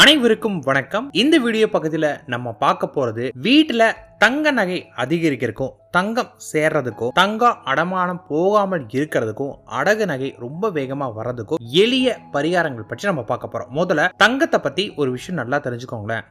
அனைவருக்கும் வணக்கம். இந்த வீடியோ பக்கத்துல நம்ம பார்க்க போறது வீட்டுல தங்க நகை அதிகரிக்கிறதுக்கும் தங்கம் சேர்றதுக்கும் தங்கம் அடமானம் போகாமல் இருக்கிறதுக்கும் அடகு நகை ரொம்ப வேகமா வர்றதுக்கும் எளிய பரிகாரங்கள் பற்றி நம்ம பார்க்க போறோம். முதல்ல தங்கத்தை பத்தி ஒரு விஷயம் நல்லா தெரிஞ்சுக்கோங்களேன்.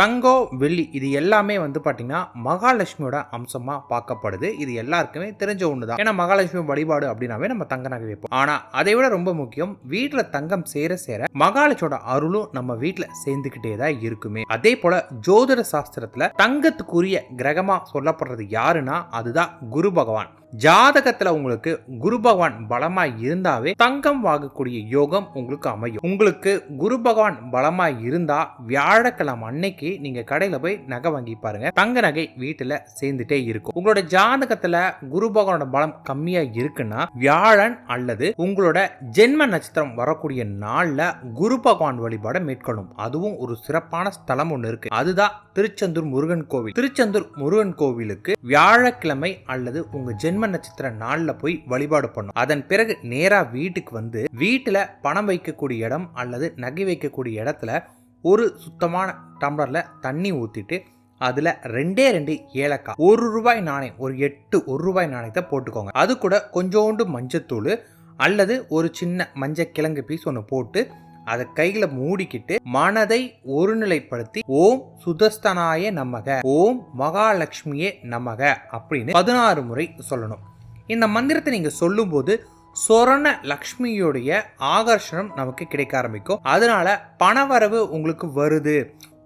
தங்கம் வெள்ளி இது எல்லாமே வந்து பார்த்தீங்கன்னா மகாலட்சுமியோட அம்சமாக பார்க்கப்படுது. இது எல்லாருக்குமே தெரிஞ்ச ஒன்று தான் ஏன்னா மகாலட்சுமி வழிபாடு அப்படின்னாவே நம்ம தங்க நகை வைப்போம். ஆனால் அதை விட ரொம்ப முக்கியம் வீட்டில் தங்கம் சேர சேர மகாலட்சியோட அருளும் நம்ம வீட்டில் சேர்ந்துக்கிட்டே தான் இருக்குமே. அதே போல ஜோதிட சாஸ்திரத்தில் தங்கத்துக்குரிய கிரகமாக சொல்லப்படுறது யாருன்னா அதுதான் குரு பகவான். ஜாதகத்துல உங்களுக்கு குரு பகவான் பலமா இருந்தாவே தங்கம் வாங்கக்கூடிய யோகம் உங்களுக்கு அமையும். உங்களுக்கு குரு பகவான் பலமா இருந்தா வியாழக்கிழமை அன்னைக்கு நீங்க கடையில போய் நகை வாங்கி பாருங்க. தங்க நகை வீட்டுல சேர்ந்துட்டே இருக்கும். உங்களோட ஜாதகத்துல குரு பகவானோட பலம் கம்மியா இருக்குன்னா வியாழன் அல்லது உங்களோட ஜென்ம நட்சத்திரம் வரக்கூடிய நாள்ல குரு பகவான் வழிபாடை மேற்கொள்ளும். அதுவும் ஒரு சிறப்பான ஸ்தலம் ஒன்று இருக்கு. அதுதான் திருச்செந்தூர் முருகன் கோவில். திருச்செந்தூர் முருகன் கோவிலுக்கு வியாழக்கிழமை அல்லது உங்க ஜென்ம நட்சத்திர நாளில் போய் வழிபாடு பண்ணும் அதன் பிறகு நேரா வீட்டுக்கு வந்து வீட்டுல பணம் வைக்கக்கூடிய இடம் அல்லது நகை வைக்கக்கூடிய இடத்துல ஒரு சுத்தமான டம்ளர்ல தண்ணி ஊத்திட்டு அதுல ரெண்டே ரெண்டு ஏலக்காய். ஒரு ரூபாய் நாணயம் ஒரு எட்டு ஒரு ரூபாய் நாணயத்தை போட்டுக்கோங்க. அது கூட கொஞ்சோண்டு மஞ்சத்தூள் அல்லது ஒரு சின்ன மஞ்சள் கிழங்கு பீஸ் ஒன்று போட்டு அதை கையில மூடிக்கிட்டு மனதை ஒருநிலைப்படுத்தி ஓம் சுதஸ்தனாய நமக ஓம் மகாலட்சுமியே நமக அப்படின்னு பதினாறு முறை சொல்லணும். இந்த மந்திரத்தை நீங்க சொல்லும்போது சொரண லக்ஷ்மியுடைய ஆகர்ஷணம் நமக்கு கிடைக்க ஆரம்பிக்கும். அதனால பணவரவு உங்களுக்கு வருது.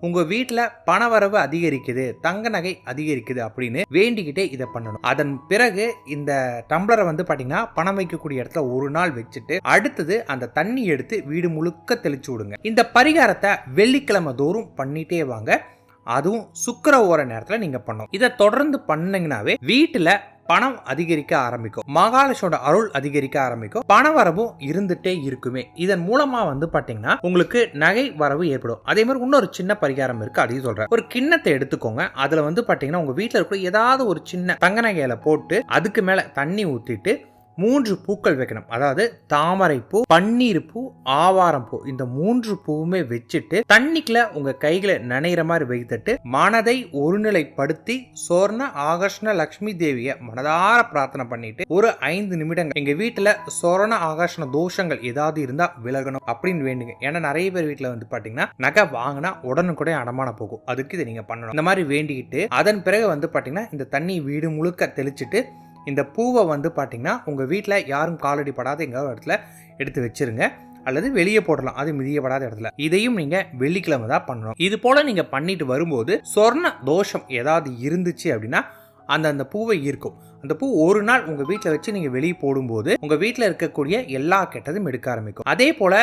உங்கள் வீட்டில் பணவரவு அதிகரிக்குது தங்க நகை அதிகரிக்குது அப்படின்னு வேண்டிக்கிட்டே இதை பண்ணணும். அதன் பிறகு இந்த டம்ளரை வந்து பார்த்தீங்கன்னா பணம் வைக்கக்கூடிய இடத்துல ஒரு நாள் வச்சுட்டு அடுத்தது அந்த தண்ணி எடுத்து வீடு முழுக்க தெளிச்சு விடுங்க. இந்த பரிகாரத்தை வெள்ளிக்கிழமை தோறும் பண்ணிட்டே வாங்க. அதுவும் சுக்கர ஓர நேரத்தில் நீங்கள் பண்ணணும். இதை தொடர்ந்து பண்ணிங்கனாவே வீட்டில் பணம் அதிகரிக்க ஆரம்பிக்கும். மகாலட்சுமியோட அருள் அதிகரிக்க ஆரம்பிக்கும். பண வரவும் இருந்துட்டே இருக்குமே. இதன் மூலமா வந்து பாத்தீங்கன்னா உங்களுக்கு நகை வரவு ஏற்படும். அதே மாதிரி இன்னொரு சின்ன பரிகாரம் இருக்கு அதையும் சொல்றேன். ஒரு கிண்ணத்தை எடுத்துக்கோங்க. அதுல வந்து பாத்தீங்கன்னா உங்க வீட்டுல இருக்கிற ஏதாவது ஒரு சின்ன தங்க நகையில போட்டு அதுக்கு மேல தண்ணி ஊத்திட்டு மூன்று பூக்கள் வைக்கணும். அதாவது தாமரை பூ பன்னீர் பூ ஆவாரம் பூ இந்த மூன்று பூவுமே வச்சுட்டு தண்ணிக்குள்ள உங்க கைகளை நனைகிற மாதிரி வைத்துட்டு மனதை ஒருநிலைப்படுத்தி சோர்ண ஆகர்ஷ்ண லக்ஷ்மி தேவிய மனதார பிரார்த்தனை பண்ணிட்டு ஒரு ஐந்து நிமிடங்கள் எங்க வீட்டுல சோரண ஆகர்ஷண தோஷங்கள் ஏதாவது இருந்தா விலகணும் அப்படின்னு வேண்டுங்க. ஏன்னா நிறைய பேர் வீட்டுல வந்து பாத்தீங்கன்னா நகை வாங்கினா உடனுக்குடைய அடமான போகும். அதுக்கு இதை நீங்க பண்ணணும். இந்த மாதிரி வேண்டிக்கிட்டு அதன் பிறகு வந்து பாத்தீங்கன்னா இந்த தண்ணி வீடு முழுக்க தெளிச்சிட்டு இந்த பூவை வந்து பார்த்தீங்கன்னா உங்கள் வீட்டில் யாரும் காலடி படாத எங்கேயாவது இடத்துல எடுத்து வச்சிருங்க. அல்லது வெளியே போடலாம். அது மிதியப்படாத இடத்துல. இதையும் நீங்க வெள்ளிக்கிழமை தான் பண்ணணும். இது போல நீங்க பண்ணிட்டு வரும்போது சொர்ண தோஷம் ஏதாவது இருந்துச்சு அப்படின்னா அந்த அந்த பூவை ஈர்க்கும். அந்த பூ ஒரு நாள் உங்க வீட்டில் வச்சு நீங்க வெளியே போடும்போது உங்க வீட்டில் இருக்கக்கூடிய எல்லா கெட்டதும் எடுக்க ஆரம்பிக்கும். அதே போல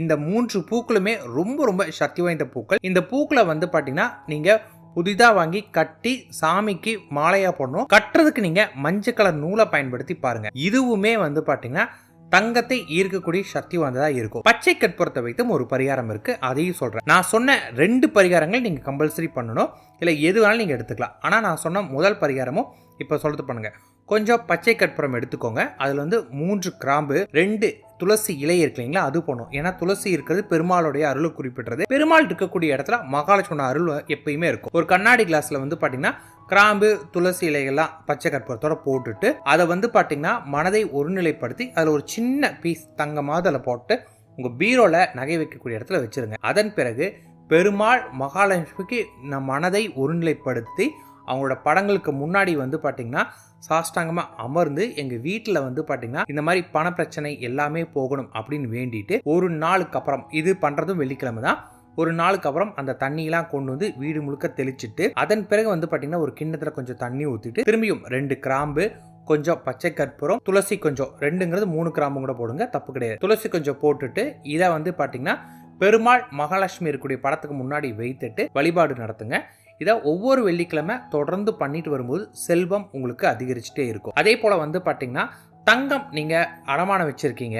இந்த மூன்று பூக்களுமே ரொம்ப ரொம்ப சக்தி வாய்ந்த பூக்கள். இந்த பூக்களை வந்து பார்த்தீங்கன்னா நீங்க புதிதாக வாங்கி கட்டி சாமிக்கு மாலையாக போடணும். கட்டுறதுக்கு நீங்கள் மஞ்சள் கலர் நூலை பயன்படுத்தி பாருங்கள் இதுவுமே வந்து பார்த்தீங்கன்னா தங்கத்தை ஈர்க்கக்கூடிய சக்தி வாய்ந்ததாக இருக்கும். பச்சை கற்பூரத்தை வைத்தும் ஒரு பரிகாரம் இருக்குது அதையும் சொல்கிறேன் நான் சொன்ன ரெண்டு பரிகாரங்கள் நீங்கள் கம்பல்சரி பண்ணணும். இல்லை எது வேணாலும் நீங்கள் எடுத்துக்கலாம். ஆனால் நான் சொன்ன முதல் பரிகாரமும் இப்போ சொல்கிறது பண்ணுங்கள் கொஞ்சம் பச்சை கற்பூரம் எடுத்துக்கோங்க. அதில் வந்து மூன்று கிராம்பு ரெண்டு துளசி இலை இருக்கு இல்லைங்களா அது போகணும் ஏன்னா துளசி இருக்கிறது பெருமாளுடைய அருளை குறிப்பிடுறது. பெருமாள் இருக்கக்கூடிய இடத்துல மகாலட்சுமண அருள் எப்பயுமே இருக்கும். ஒரு கண்ணாடி கிளாஸ்ல வந்து பார்த்தீங்கன்னா கிராம்பு துளசி இலைகள்லாம் பச்சை கற்பூரத்தோட போட்டுட்டு அதை வந்து பார்த்தீங்கன்னா மனதை ஒருநிலைப்படுத்தி அதில் ஒரு சின்ன பீஸ் தங்கமாக அதில் போட்டு உங்கள் பீரோவில் நகை வைக்கக்கூடிய இடத்துல வச்சிருங்க. அதன் பிறகு பெருமாள் மகாலட்சுமிக்கு நம் மனதை ஒருநிலைப்படுத்தி அவங்களோட படங்களுக்கு முன்னாடி வந்து பார்த்தீங்கன்னா சாஷ்டாங்கமாக அமர்ந்து எங்கள் வீட்டில் வந்து பார்த்தீங்கன்னா இந்த மாதிரி பண பிரச்சனை எல்லாமே போகணும் அப்படின்னு வேண்டிட்டு ஒரு நாளுக்கு அப்புறம் இது பண்ணுறதும் வெள்ளிக்கிழமை தான். ஒரு நாளுக்கு அப்புறம் அந்த தண்ணியெல்லாம் கொண்டு வந்து வீடு முழுக்க தெளிச்சிட்டு அதன் பிறகு வந்து பார்த்தீங்கன்னா ஒரு கிண்ணத்தில் கொஞ்சம் தண்ணி ஊற்றிட்டு திரும்பியும் ரெண்டு கிராம்பு கொஞ்சம் பச்சை கற்பூரம் துளசி கொஞ்சம் ரெண்டுங்கிறது மூணு கிராம்பு கூட போடுங்க தப்பு கிடையாது. துளசி கொஞ்சம் போட்டுட்டு இதை வந்து பார்த்தீங்கன்னா பெருமாள் மகாலட்சுமி இருக்கக்கூடிய படத்துக்கு முன்னாடி வைத்துட்டு வழிபாடு நடத்துங்க. இதை ஒவ்வொரு வெள்ளிக்கிழமை தொடர்ந்து பண்ணிட்டு வரும்போது செல்வம் உங்களுக்கு அதிகரிச்சுட்டே இருக்கும். அதே போல் வந்து பார்த்திங்கன்னா தங்கம் நீங்கள் அடமானம் வச்சுருக்கீங்க.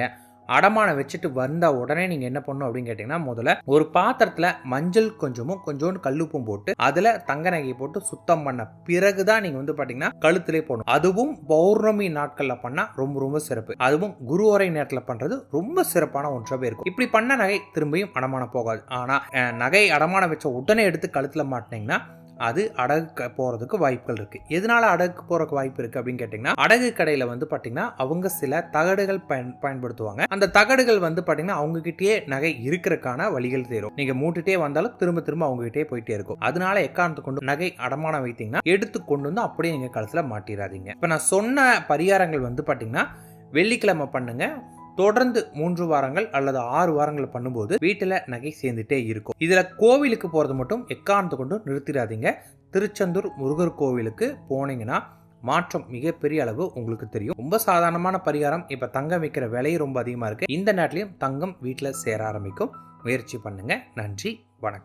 அடமானம் வச்சுட்டு வந்த உடனே நீங்கள் என்ன பண்ணணும் அப்படின்னு கேட்டிங்கன்னா முதல்ல ஒரு பாத்திரத்தில் மஞ்சள் கொஞ்சமும் கொஞ்சோண்டு கல்லுப்பும் போட்டு அதில் தங்க நகையை போட்டு சுத்தம் பண்ண பிறகு தான் நீங்கள் வந்து பார்த்தீங்கன்னா கழுத்திலே போடணும். அதுவும் பௌர்ணமி நாட்களில் பண்ணால் ரொம்ப ரொம்ப சிறப்பு. அதுவும் குருவரை நேரத்தில் பண்ணுறது ரொம்ப சிறப்பான ஒன்றாவே இருக்கும். இப்படி பண்ண நகை திரும்பியும் அடமானம் போகாது. ஆனால் நகை அடமானம் வச்ச உடனே எடுத்து கழுத்தில் மாட்டினீங்கன்னா அது அடகு போகிறதுக்கு வாய்ப்புகள் இருக்குது எதனால் அடகு போகிறக்கு வாய்ப்பு இருக்குது அப்படின்னு கேட்டிங்கன்னா அடகு கடையில் வந்து பார்த்திங்கன்னா அவங்க சில தகடுகள் பயன் பயன்படுத்துவாங்க. அந்த தகடுகள் வந்து பார்த்திங்கன்னா அவங்ககிட்டயே நகை இருக்கிறதுக்கான வழிகள் தேரும். நீங்கள் மூட்டுட்டே வந்தாலும் திரும்ப திரும்ப அவங்ககிட்டே போயிட்டே இருக்கும். அதனால எக்காரணத்தை கொண்டு நகை அடமானம் வைத்தீங்கன்னா எடுத்து கொண்டு வந்து அப்படியே நீங்கள் கழுத்தில் மாட்டிடாதீங்க இப்போ நான் சொன்ன பரிகாரங்கள் வந்து பார்த்திங்கன்னா வெள்ளிக்கிழமை பண்ணுங்கள் தொடர்ந்து மூன்று வாரங்கள் அல்லது ஆறு வாரங்கள் பண்ணும்போது வீட்டில் நகை சேர்ந்துட்டே இருக்கும். இதில் கோவிலுக்கு போகிறது மட்டும் எக்காரணத்தை கொண்டு நிறுத்திடாதீங்க. திருச்செந்தூர் முருகர் கோவிலுக்கு போனீங்கன்னா மாற்றம் மிகப்பெரிய அளவு உங்களுக்கு தெரியும். ரொம்ப சாதாரணமான பரிகாரம். இப்போ தங்கம் விற்கிற விலையும் ரொம்ப அதிகமாக இருக்குது இந்த நேரத்துலையும் தங்கம் வீட்டில் சேர ஆரம்பிக்கும். முயற்சி பண்ணுங்கள் நன்றி. வணக்கம்.